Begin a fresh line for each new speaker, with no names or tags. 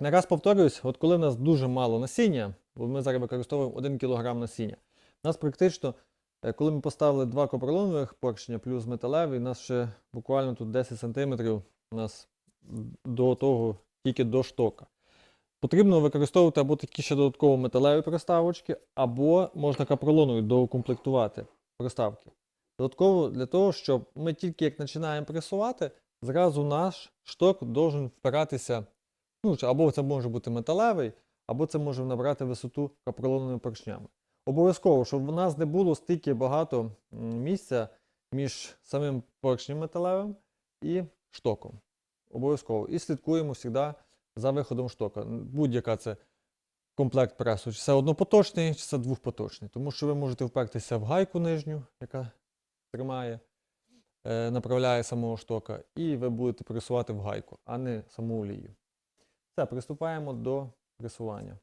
Не раз повторюсь, от коли в нас дуже мало насіння, бо ми зараз використовуємо 1 кг насіння, у нас практично, е, коли ми поставили два копролонових поршня плюс металевий, у нас ще буквально тут 10 см у нас до того, тільки до штока. Потрібно використовувати або такі ще додатково металеві приставочки, або можна капролонові доукомплектувати приставки. Додатково для того, щоб ми тільки як починаємо пресувати, зразу наш шток должен впиратися. Ну, або це може бути металевий, або це може набрати висоту капролоновими поршнями. Обов'язково, щоб у нас не було стільки багато місця між самим поршнем металевим і штоком. Обов'язково. І слідкуємо завжди за виходом штока. Будь-яка це комплект пресу, чи це однопоточний, чи це двохпоточний. Тому що ви можете впертися в гайку нижню, яка тримає, е, направляє самого штока, і ви будете пресувати в гайку, а не саму олію. Все, приступаємо до пресування.